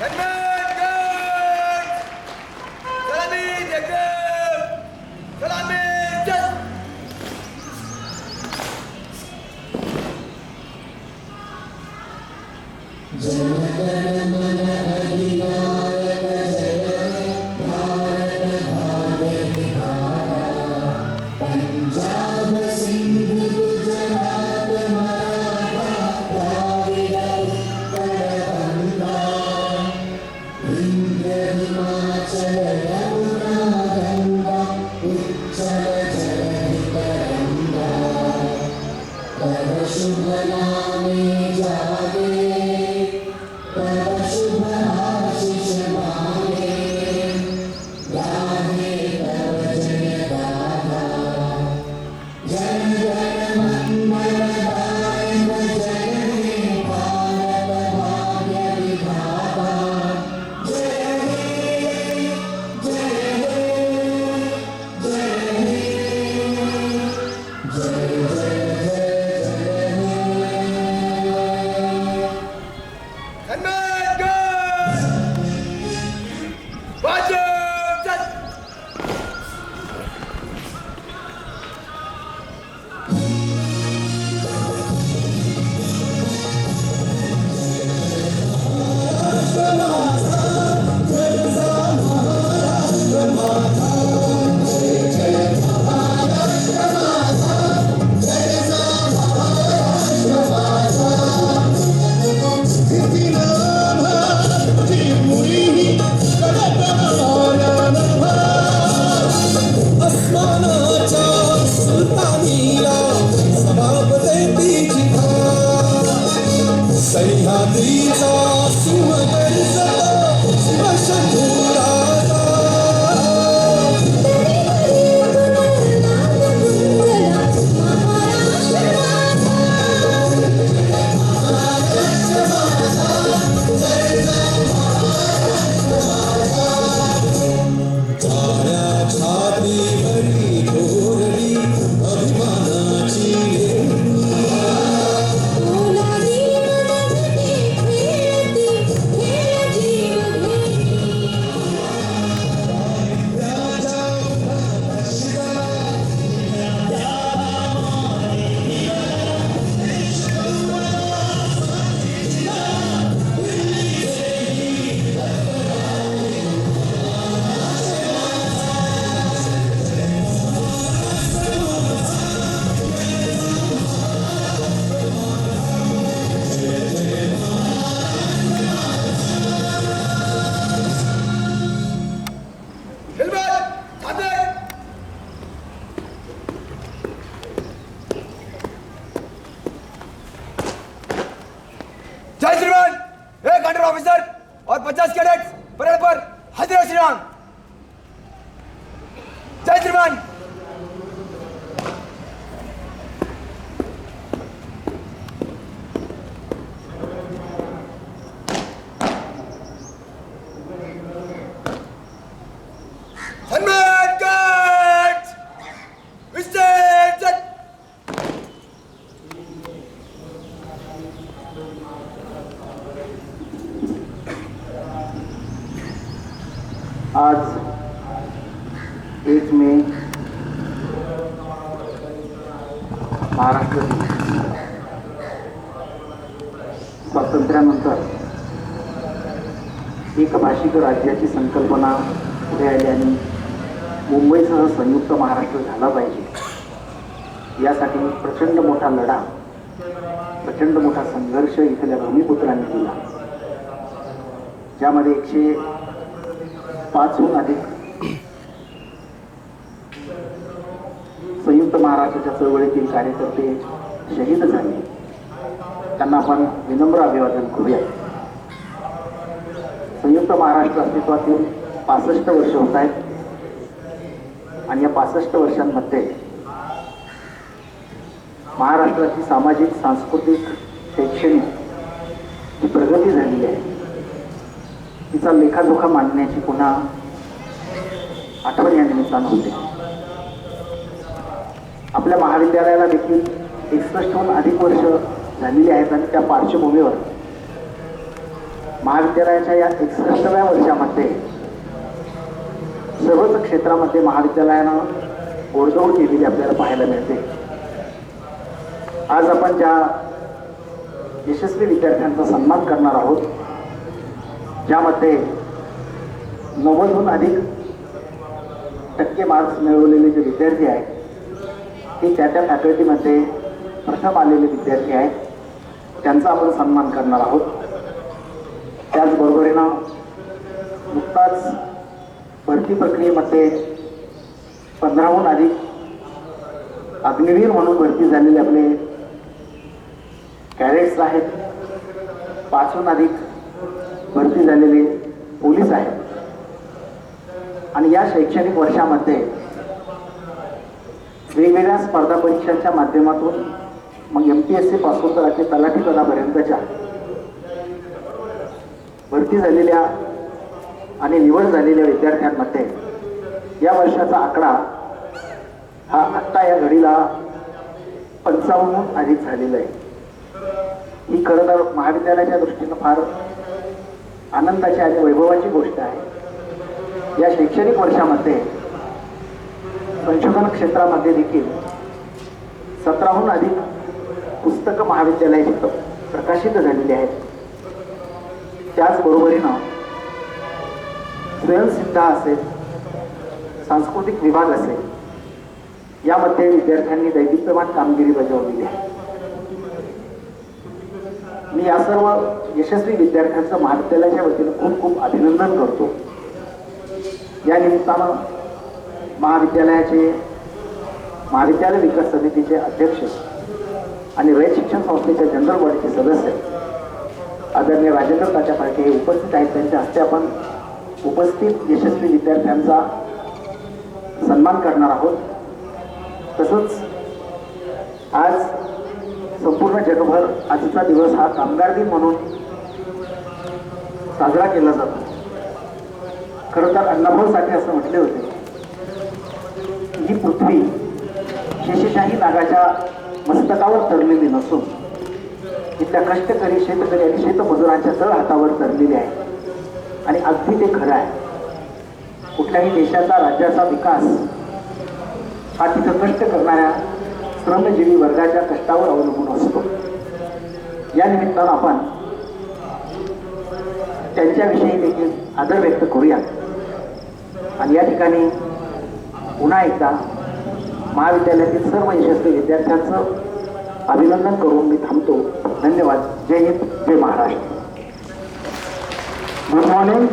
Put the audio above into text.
सन्मान कर सलामी जगदीप सलामी जय सन्मान And महाराष्ट्र. स्वातंत्र्यानंतर एक भाषिक राज्याची संकल्पना पुढे आली आणि मुंबईसह संयुक्त महाराष्ट्र झाला पाहिजे. यासाठी प्रचंड मोठा लढा प्रचंड मोठा संघर्ष इथल्या भूमिपुत्रांनी दिला ज्यामध्ये एकशे पाचहून अधिक संयुक्त महाराष्ट्राच्या चळवळीतील कार्यकर्ते शहीद झाले त्यांना आपण विनम्र अभिवादन करूया. संयुक्त महाराष्ट्र अस्तित्वातील पासष्ट वर्ष होत आहेत. आणि या पासष्ट वर्षांमध्ये महाराष्ट्राची सामाजिक सांस्कृतिक शैक्षणिक ही प्रगती झालेली आहे. तिचा लेखाजोखा मांडण्याची पुन्हा आठवण या निमित्तानं होते. आपल्या महाविद्यालयाला देखील एकसष्टहून अधिक वर्ष झालेली आहेत आणि त्या पार्श्वभूमीवर महाविद्यालयाच्या या एकसष्टव्या वर्षामध्ये सर्वच क्षेत्रामध्ये महाविद्यालयानं गोडदोड केलेली आपल्याला पाहायला मिळते. आज आपण ज्या यशस्वी विद्यार्थ्यांचा सन्मान करणार आहोत ज्यामध्ये नव्वदहून अधिक टक्के मार्क्स मिळवलेले जे विद्यार्थी आहेत हे त्या त्या फॅकल्टीमध्ये प्रथम आलेले विद्यार्थी आहेत. त्यांचा आपण सन्मान करणार आहोत. त्याचबरोबरीनं नुकताच भरती प्रक्रियेमध्ये पंधराहून अधिक अग्निवीर म्हणून भरती झालेले आपले कॅरेट्स आहेत. पाचहून अधिक भरती झालेले पोलीस आहेत. आणि या शैक्षणिक वर्षामध्ये वेगवेगळ्या स्पर्धा परीक्षांच्या माध्यमातून मग एम पी एस सी पासून तर अगदी तलाठी पदापर्यंतच्या भरती झालेल्या आणि निवड झालेल्या विद्यार्थ्यांमध्ये या वर्षाचा आकडा हा आत्ता या घडीला पंचावन्नहून अधिक झालेला आहे. ही खरं तर महाविद्यालयाच्या दृष्टीनं फार आनंदाची आणि वैभवाची गोष्ट आहे. या शैक्षणिक वर्षामध्ये संशोधन क्षेत्रामध्ये देखील सतराहून अधिक पुस्तकं महाविद्यालयाची प्रकाशित झालेली आहेत. त्याचबरोबरीनं स्वयंसिद्धा असेल सांस्कृतिक विभाग असेल यामध्ये विद्यार्थ्यांनी दैदिप्यमान कामगिरी बजावलेली आहे. मी या सर्व यशस्वी विद्यार्थ्यांचं महाविद्यालयाच्या वतीनं खूप खूप अभिनंदन करतो. या निमित्तानं महाविद्यालयाचे महाविद्यालय विकास समितीचे अध्यक्ष आणि रयत शिक्षण संस्थेच्या जनरल बॉडीचे सदस्य आदरणीय राजेंद्र ताच्या पार्टी हे उपस्थित आहेत. त्यांच्या हस्ते आपण उपस्थित यशस्वी विद्यार्थ्यांचा सन्मान करणार आहोत. तसंच आज संपूर्ण जगभर आजचा दिवस हा कामगार दिन म्हणून साजरा केला जातो. खरं तर अण्णाभाऊ साठे असं म्हटले होते ही पृथ्वी शेषशाही नागाच्या मस्तकावर तरलेली नसून इथल्या कष्टकरी शेतकरी आणि शेतमजुरांच्या तळ हातावर तरलेली आहे. आणि अगदी ते खरं आहे. कुठल्याही देशाचा राज्याचा विकास हा तिथं कष्ट करणाऱ्या श्रमजीवी वर्गाच्या कष्टावर अवलंबून असतो. या निमित्तानं आपण त्यांच्याविषयी देखील आदर व्यक्त करूया आणि या ठिकाणी पुन्हा एकदा महाविद्यालयातील सर्व यशस्वी विद्यार्थ्यांचं अभिनंदन करून मी थांबतो. धन्यवाद. जय हिंद. जय महाराष्ट्र. Good morning